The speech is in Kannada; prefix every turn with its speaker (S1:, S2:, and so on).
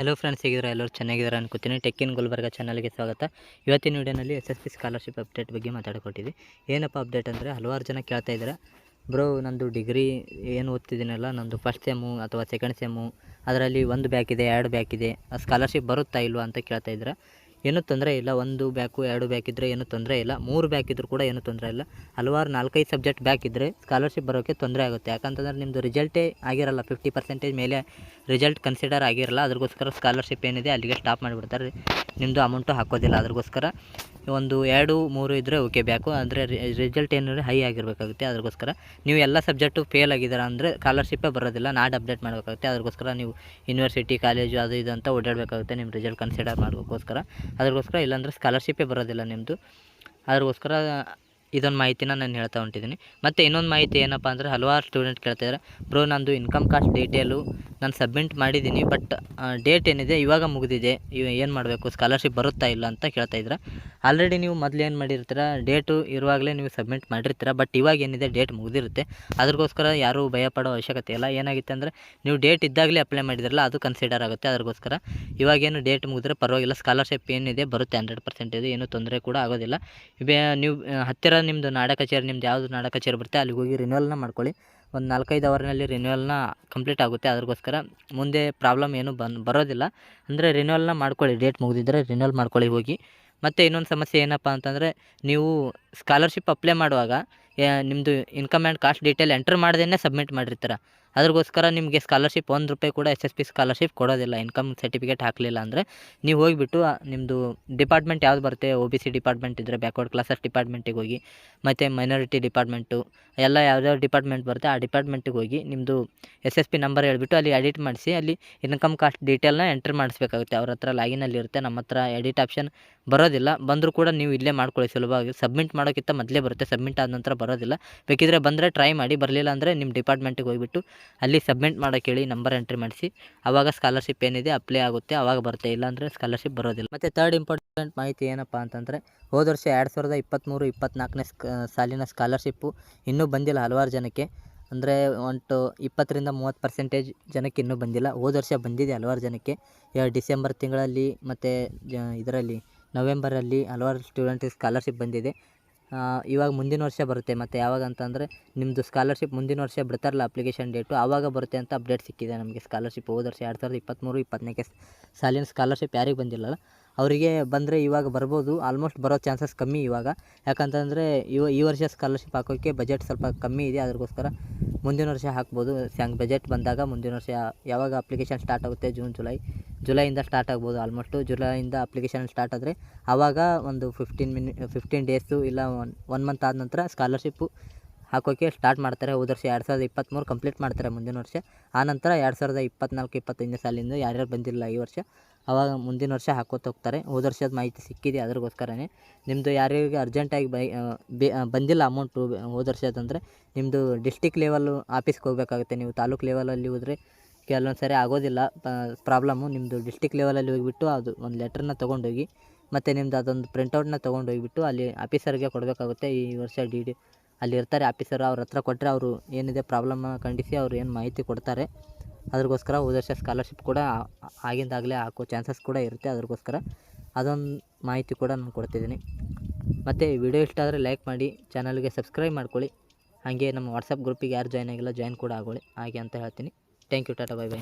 S1: ಹಲೋ ಫ್ರೆಂಡ್ಸ್ ಹೇಗಿದ್ದಾರೆ? ಎಲ್ಲರೂ ಚೆನ್ನಾಗಿದ್ದಾರೆ ಅನ್ಕೋತೀನಿ. ಟೆಕ್ಕಿನ್ ಗುಲ್ಬರ್ಗ ಚಾನಲ್ಗೆ ಸ್ವಾಗತ. ಇವತ್ತಿನ ವಿಡಿಯೋನಲ್ಲಿ S S P scholarship update ಬಗ್ಗೆ ಮಾತಾಡ್ಕೊಟ್ಟಿದ್ವಿ. ಏನಪ್ಪ ಅಪ್ಡೇಟ್ ಅಂದರೆ ಹಲವಾರು ಜನ ಕೇಳ್ತಾ ಇದ್ದಾರೆ. ಬ್ರೋ ನಂದು ಡಿಗ್ರಿ ಏನು ಓದ್ತಿದ್ದೀನಲ್ಲ ನಂದು ಫಸ್ಟ್ ಸೆಮ್ಮು ಅಥವಾ ಸೆಕೆಂಡ್ ಸೆಮ್ಮು ಅದರಲ್ಲಿ ಒಂದು ಬ್ಯಾಕ್ ಇದೆ, ಎರಡು ಬ್ಯಾಕ್ ಇದೆ. ಸ್ಕಾಲರ್ಶಿಪ್ ಬರುತ್ತಾ ಇಲ್ವಾ ಅಂತ ಕೇಳ್ತಾ ಇದ್ದಾರೆ. ಏನೂ ತೊಂದರೆ ಇಲ್ಲ, ಒಂದು ಬ್ಯಾಕು, ಎರಡು ಬ್ಯಾಕ್ ಇದ್ದರೆ ಏನೂ ತೊಂದರೆ ಇಲ್ಲ, ಮೂರು ಬ್ಯಾಕ್ ಇದ್ದರೂ ಕೂಡ ಏನೂ ತೊಂದರೆ ಇಲ್ಲ. ಹಲವಾರು ನಾಲ್ಕೈದು ಸಬ್ಜೆಕ್ಟ್ ಬ್ಯಾಕ್ ಇದ್ದರೆ ಸ್ಕಾಲರ್ಶಿಪ್ ಬರೋಕ್ಕೆ ತೊಂದರೆ ಆಗುತ್ತೆ. ಯಾಕಂತಂದ್ರೆ ನಿಮ್ಮದು ರಿಸಲ್ಟೇ ಆಗಿರಲ್ಲ ಫಿಫ್ಟಿ ಪರ್ಸೆಂಟೇಜ್ ಮೇಲೆ ರಿಸಲ್ಟ್ ಕನ್ಸಿಡರ್ ಆಗಿರಲ್ಲ ಅದಕ್ಕೋಸ್ಕರ ಸ್ಕಾಲರ್ಶಿಪ್ ಏನಿದೆ ಅಲ್ಲಿಗೆ ಸ್ಟಾಪ್ ಮಾಡಿಬಿಡ್ತಾರೆ. ನಿಮ್ಮದು ಅಮೌಂಟು ಹಾಕೋದಿಲ್ಲ, ಅದ್ರಗೋಸ್ಕರ. ಒಂದು ಎರಡು ಮೂರು ಇದ್ದರೆ ಓಕೆ ಬ್ಯಾಕು ಅಂದರೆ ರಿಸಲ್ಟ್ ಏನಿದೆ ಹೈ ಆಗಿರಬೇಕಾಗುತ್ತೆ. ಅದಕ್ಕೋಸ್ಕರ ನೀವು ಎಲ್ಲ ಸಬ್ಜೆಕ್ಟು ಫೇಲ್ ಆಗಿದ್ದೀರಾ ಅಂದರೆ ಸ್ಕಾಲರ್ಶಿಪ್ಪೇ ಬರೋದಿಲ್ಲ. ನಾಡ್ ಅಪ್ಡೇಟ್ ಮಾಡಬೇಕಾಗುತ್ತೆ. ಅದಕ್ಕೋಸ್ಕರ ನೀವು ಯೂನಿವರ್ಸಿಟಿ ಕಾಲೇಜು ಅದು ಇದು ಅಂತ ಓಡಾಡಬೇಕಾಗುತ್ತೆ. ನಿಮ್ಮ ರಿಸಲ್ಟ್ ಕನ್ಸಿಡರ್ ಮಾಡೋಕ್ಕೋಸ್ಕರ ಅದಕ್ಕೋಸ್ಕರ ಇಲ್ಲಾಂದರೆ ಸ್ಕಾಲರ್ಶಿಪ್ಪೇ ಬರೋದಿಲ್ಲ ನಿಮ್ಮದು ಅದ್ರಗೋಸ್ಕರ ಇದೊಂದು ಮಾಹಿತಿನ ನಾನು ಹೇಳ್ತಾ ಹೊಂಟಿದ್ದೀನಿ ಮತ್ತು ಇನ್ನೊಂದು ಮಾಹಿತಿ ಏನಪ್ಪ ಅಂದರೆ ಹಲವಾರು ಸ್ಟೂಡೆಂಟ್ ಕೇಳ್ತಿದ್ದಾರೆ ಬ್ರೋ, ನಂದು ಇನ್ಕಮ್ ಕಾಸ್ಟ್ ಡೀಟೇಲು ನಾನು ಸಬ್ಮಿಟ್ ಮಾಡಿದ್ದೀನಿ ಬಟ್ ಡೇಟ್ ಏನಿದೆ, ಇವಾಗ ಮುಗಿದಿದೆ. ಏನು ಮಾಡಬೇಕು? ಸ್ಕಾಲರ್ಶಿಪ್ ಬರುತ್ತಾ ಇಲ್ಲ ಅಂತ ಕೇಳ್ತಾ ಇದ್ರೆ. ಆಲ್ರೆಡಿ ನೀವು ಮೊದಲು ಏನು ಮಾಡಿರ್ತೀರ ಡೇಟು ಇರುವಾಗಲೇ ನೀವು ಸಬ್ಮಿಟ್ ಮಾಡಿರ್ತೀರ ಬಟ್ ಇವಾಗ ಏನಿದೆ ಡೇಟ್ ಮುಗಿದಿರುತ್ತೆ. ಅದಕ್ಕೋಸ್ಕರ ಯಾರೂ ಭಯಪಡೋ ಅವಶ್ಯಕತೆ ಇಲ್ಲ. ಏನಾಗಿತ್ತು ಅಂದರೆ, ನೀವು ಡೇಟ್ ಇದ್ದಾಗಲೇ ಅಪ್ಲೈ ಮಾಡಿದ್ರಲ್ಲ, ಅದು ಕನ್ಸಿಡರ್ ಆಗುತ್ತೆ. ಅದಕ್ಕೋಸ್ಕರ ಇವಾಗೇನು ಡೇಟ್ ಮುಗಿದ್ರೆ ಪರವಾಗಿಲ್ಲ. ಸ್ಕಾಲರ್ಶಿಪ್ ಏನಿದೆ, ಬರುತ್ತೆ ಹಂಡ್ರೆಡ್ ಇದೆ ಏನೂ ತೊಂದರೆ ಕೂಡ ಆಗೋದಿಲ್ಲ. ನೀವು, ಹತ್ತಿರ ನಿಮ್ಮದು ನಾಡ ಕಚೇರಿ, ನಿಮ್ದು ಯಾವುದು ನಾಡ ಕಚೇರಿ ಬರುತ್ತೆ, ಅಲ್ಲಿಗೆ ಹೋಗಿ ರಿನ್ಯೂವಲ್ನ ಮಾಡ್ಕೊಳ್ಳಿ. ಒಂದು ನಾಲ್ಕೈದು ಅವರ್ನಲ್ಲಿ ರಿನ್ಯೂವಲ್ನ ಕಂಪ್ಲೀಟ್ ಆಗುತ್ತೆ. ಅದಕ್ಕೋಸ್ಕರ ಮುಂದೆ ಪ್ರಾಬ್ಲಮ್ ಏನು ಬಂದು ಬರೋದಿಲ್ಲ. ಅಂದರೆ ರಿನ್ಯೂವಲ್ನ ಮಾಡ್ಕೊಳ್ಳಿ. ಡೇಟ್ ಮುಗಿದಿದ್ರೆ ರಿನ್ಯೂವಲ್ ಮಾಡ್ಕೊಳ್ಳಿ ಹೋಗಿ. ಮತ್ತು ಇನ್ನೊಂದು ಸಮಸ್ಯೆ ಏನಪ್ಪ ಅಂತಂದರೆ, ನೀವು ಸ್ಕಾಲರ್ಶಿಪ್ ಅಪ್ಲೈ ಮಾಡುವಾಗ ನಿಮ್ಮದು income and caste detail enter ಮಾಡ್ದೇ ಸಬ್ಮಿಟ್ ಮಾಡಿರ್ತಾರೆ. ಅದ್ರಗೋಸ್ಕರ ನಿಮಗೆ ಸ್ಕಾಲರ್ಶಿಪ್ ಒಂದು ರೂಪಾಯಿ ಕೂಡ ಎಸ್ ಎಸ್ ಪಿ ಸ್ಕಾಲರ್ಶಿಪ್ ಕೊಡೋದಿಲ್ಲ ಇನ್ಕಮ್ ಸರ್ಟಿಫಿಕೇಟ್ ಹಾಕಲಿಲ್ಲ ಅಂದರೆ. ನೀವು ಹೋಗಿಬಿಟ್ಟು ನಿಮ್ಮದು ಡಿಪಾರ್ಟ್ಮೆಂಟ್ ಯಾವ್ದು ಬರುತ್ತೆ ಒ ಬಿ ಸಿ ಡಿಪಾರ್ಟ್ಮೆಂಟ್ ಇದ್ದರೆ ಬ್ಯಾಕ್ವರ್ಡ್ ಕ್ಲಾಸಸ್ ಡಿಪಾರ್ಟ್ಮೆಂಟಿಗೆ ಹೋಗಿ, ಮತ್ತು ಮೈನಾರಿಟಿ ಡಿಪಾರ್ಟ್ಮೆಂಟು ಎಲ್ಲ ಯಾವ್ಯಾವ ಡಿಪಾರ್ಟ್ಮೆಂಟ್ ಬರುತ್ತೆ ಆ ಡಿಪಾರ್ಟ್ಮೆಂಟಿಗೆ ಹೋಗಿ ನಿಮ್ಮದು ಎಸ್ ಎಸ್ ಪಿ ನಂಬರ್ ಹೇಳ್ಬಿಟ್ಟು ಅಲ್ಲಿ ಎಡಿಟ್ ಮಾಡಿಸಿ, ಅಲ್ಲಿ ಇನ್ಕಮ್ ಕಾಸ್ಟ್ ಡೀಟೇಲ್ನ ಎಂಟ್ರ್ ಮಾಡಿಸ್ಬೇಕಾಗುತ್ತೆ. ಅವ್ರ ಹತ್ರ ಲಾಗಿನಲ್ಲಿ ಇರುತ್ತೆ ನಮ್ಮ ಹತ್ರ ಎಡಿಟ್ ಆಪ್ಷನ್ ಬರೋದಿಲ್ಲ. ಬಂದರೂ ಕೂಡ ನೀವು ಇಲ್ಲೇ ಮಾಡ್ಕೊಳ್ಳಿ, ಸುಲಭವಾಗಿ. ಸಬ್ಮಿಟ್ ಮಾಡೋಕ್ಕಿಂತ ಮೊದಲೇ ಬರುತ್ತೆ ಸಬ್ಮಿಟ್ ಆದ ನಂತರ ಬರೋದಿಲ್ಲ. ಬೇಕಿದ್ರೆ ಬಂದರೆ ಟ್ರೈ ಮಾಡಿ, ಬರಲಿಲ್ಲ ಅಂದರೆ ನಿಮ್ಮ ಡಿಪಾರ್ಟ್ಮೆಂಟಿಗೆ ಹೋಗಿಬಿಟ್ಟು ಅಲ್ಲಿ ಸಬ್ಮಿಟ್ ಮಾಡೋಕ್ಕೆ ಹೇಳಿ ನಂಬರ್ ಎಂಟ್ರಿ ಮಾಡಿಸಿ. ಆವಾಗ ಸ್ಕಾಲರ್ಶಿಪ್ ಏನಿದೆ ಅಪ್ಲೈ ಆಗುತ್ತೆ ಆವಾಗ ಬರುತ್ತೆ. ಇಲ್ಲಾಂದರೆ ಸ್ಕಾಲರ್ಶಿಪ್ ಬರೋದಿಲ್ಲ. ಮತ್ತು ತರ್ಡ್ ಇಂಪಾರ್ಟೆಂಟ್ ಮಾಹಿತಿ ಏನಪ್ಪ ಅಂತಂದರೆ, ಹೋದ ವರ್ಷ ಎರಡು ಸಾವಿರದ ಇಪ್ಪತ್ತ್ಮೂರು ಇಪ್ಪತ್ತ್ನಾಲ್ಕನೇ ಸಾಲಿನ ಸ್ಕಾಲರ್ಶಿಪ್ಪು ಇನ್ನೂ ಬಂದಿಲ್ಲ ಹಲವಾರು ಜನಕ್ಕೆ. ಅಂದರೆ ಒಂಟು ಇಪ್ಪತ್ತರಿಂದ ಮೂವತ್ತು ಪರ್ಸೆಂಟೇಜ್ ಜನಕ್ಕೆ ಇನ್ನೂ ಬಂದಿಲ್ಲ. ಹೋದ ವರ್ಷ ಬಂದಿದೆ ಹಲವಾರು ಜನಕ್ಕೆ. ಡಿಸೆಂಬರ್ ತಿಂಗಳಲ್ಲಿ ಮತ್ತು, ಜ, ಇದರಲ್ಲಿ, ನವೆಂಬರಲ್ಲಿ ಹಲವಾರು ಸ್ಟೂಡೆಂಟಿಗೆ ಸ್ಕಾಲರ್ಶಿಪ್ ಬಂದಿದೆ. ಇವಾಗ ಮುಂದಿನ ವರ್ಷ ಬರುತ್ತೆ. ಮತ್ತು ಯಾವಾಗ ಅಂತಂದರೆ ನಿಮ್ಮದು ಸ್ಕಾಲರ್ಶಿಪ್ ಮುಂದಿನ ವರ್ಷ ಬಿಡ್ತಾರಲ್ಲ ಅಪ್ಲಿಕೇಶನ್ ಡೇಟು ಆವಾಗ ಬರುತ್ತೆ ಅಂತ ಅಪ್ಡೇಟ್ ಸಿಕ್ಕಿದೆ ನಮಗೆ ಸ್ಕಾಲರ್ಶಿಪ್ ಹೋದ ವರ್ಷ ಎರಡು ಸಾವಿರದ ಇಪ್ಪತ್ತ್ಮೂರು ಇಪ್ಪತ್ತನೇ ಸಾಲಿನ ಸ್ಕಾಲರ್ಶಿಪ್ ಯಾರಿಗೆ ಬಂದಿಲ್ಲಲ್ಲ. ಅವರಿಗೆ ಬಂದರೆ ಇವಾಗ ಬರ್ಬೋದು. ಆಲ್ಮೋಸ್ಟ್ ಬರೋ ಚಾನ್ಸಸ್ ಕಮ್ಮಿ ಇವಾಗ. ಯಾಕಂತಂದರೆ ಇವ, ಈ ವರ್ಷ ಸ್ಕಾಲರ್ಶಿಪ್ ಹಾಕೋಕ್ಕೆ ಬಜೆಟ್ ಸ್ವಲ್ಪ ಕಮ್ಮಿ ಇದೆ. ಅದಕ್ಕೋಸ್ಕರ ಮುಂದಿನ ವರ್ಷ ಹಾಕ್ಬೋದು. ಸ್ಯಾಂಗ್ ಬಜೆಟ್ ಬಂದಾಗ ಮುಂದಿನ ವರ್ಷ ಯಾವಾಗ ಅಪ್ಲಿಕೇಶನ್ ಸ್ಟಾರ್ಟ್ ಆಗುತ್ತೆ? ಜೂನ್ ಜುಲೈ ಜುಲೈಯಿಂದ ಸ್ಟಾರ್ಟ್ ಆಗ್ಬೋದು. ಆಲ್ಮೋಸ್ಟು ಜುಲೈಯಿಂದ ಅಪ್ಲಿಕೇಶನ್ ಸ್ಟಾರ್ಟ್ ಆದರೆ ಆವಾಗ ಒಂದು ಫಿಫ್ಟೀನ್ ಮಿನಿ ಫಿಫ್ಟೀನ್ ಡೇಸು ಇಲ್ಲ ಒನ್ ಒನ್ ಮಂತ್ ಆದ ನಂತರ ಸ್ಕಾಲರ್ಶಿಪ್ಪು ಹಾಕೋಕ್ಕೆ ಸ್ಟಾರ್ಟ್ ಮಾಡ್ತಾರೆ. ಹೋದ ವರ್ಷ ಎರಡು ಸಾವಿರದ ಇಪ್ಪತ್ತ್ಮೂರು ಕಂಪ್ಲೀಟ್ ಮಾಡ್ತಾರೆ ಮುಂದಿನ ವರ್ಷ. ಆನಂತರ ಎರಡು ಸಾವಿರದ ಇಪ್ಪತ್ತ್ನಾಲ್ಕು ಇಪ್ಪತ್ತೈದನೇ ಸಾಲಿಂದ ಯಾರ್ಯಾರು ಬಂದಿಲ್ಲ ಈ ವರ್ಷ ಆವಾಗ ಮುಂದಿನ ವರ್ಷ ಹಾಕೋತ ಹೋಗ್ತಾರೆ. ಹೋದ ವರ್ಷದ ಮಾಹಿತಿ ಸಿಕ್ಕಿದೆ ಅದ್ರಗೋಸ್ಕರನೇ. ನಿಮ್ಮದು ಯಾರಿಗೆ ಅರ್ಜೆಂಟಾಗಿ ಬೈ ಬಂದಿಲ್ಲ ಅಮೌಂಟು ಹೋದ ವರ್ಷದಂದರೆ ನಿಮ್ಮದು ಡಿಸ್ಟಿಕ್ ಲೆವೆಲ್ಲು ಆಫೀಸ್ಗೆ ಹೋಗಬೇಕಾಗುತ್ತೆ. ನೀವು ತಾಲೂಕು ಲೆವೆಲಲ್ಲಿ ಹೋದರೆ ಕೆಲವೊಂದು ಸರಿ ಆಗೋದಿಲ್ಲ ಪ್ರಾಬ್ಲಮ್ಮು ನಿಮ್ಮದು ಡಿಸ್ಟಿಕ್ ಲೆವೆಲಲ್ಲಿ ಹೋಗಿಬಿಟ್ಟು ಅದು ಒಂದು ಲೆಟ್ರನ್ನ ತೊಗೊಂಡೋಗಿ ಮತ್ತು ನಿಮ್ಮದು ಅದೊಂದು ಪ್ರಿಂಟೌಟ್ನ ತೊಗೊಂಡು ಹೋಗಿಬಿಟ್ಟು ಅಲ್ಲಿ ಆಫೀಸರ್ಗೆ ಕೊಡಬೇಕಾಗುತ್ತೆ ಈ ವರ್ಷ ಡಿ ಡಿ ಅಲ್ಲಿ ಇರ್ತಾರೆ ಆಫೀಸರ್ ಅವ್ರ ಹತ್ರ ಕೊಟ್ಟರೆ ಅವರು ಏನಿದೆ ಪ್ರಾಬ್ಲಮ್ ಖಂಡಿಸಿ ಅವ್ರು ಏನು ಮಾಹಿತಿ ಕೊಡ್ತಾರೆ. ಅದ್ರಗೋಸ್ಕರ ವರ್ಷ ಸ್ಕಾಲರ್ಶಿಪ್ ಕೂಡ ಆಗಿಂದಾಗಲೇ ಹಾಕೋ ಚಾನ್ಸಸ್ ಕೂಡ ಇರುತ್ತೆ ಅದ್ರಗೋಸ್ಕರ. ಅದೊಂದು ಮಾಹಿತಿ ಕೂಡ ನಾನು ಕೊಡ್ತಿದ್ದೀನಿ. ಮತ್ತು ವಿಡಿಯೋ ಇಷ್ಟ ಆದರೆ ಲೈಕ್ ಮಾಡಿ ಚಾನಲ್ಗೆ ಸಬ್ಸ್ಕ್ರೈಬ್ ಮಾಡ್ಕೊಳ್ಳಿ. ಹಾಗೆ ನಮ್ಮ ವಾಟ್ಸಪ್ ಗ್ರೂಪಿಗೆ ಯಾರು ಜಾಯ್ನ್ ಆಗಿಲ್ಲ ಜಾಯ್ನ್ ಕೂಡ ಆಗೋಳಿ. ಹಾಗೆ ಅಂತ ಹೇಳ್ತೀನಿ. Thank you tata bye bye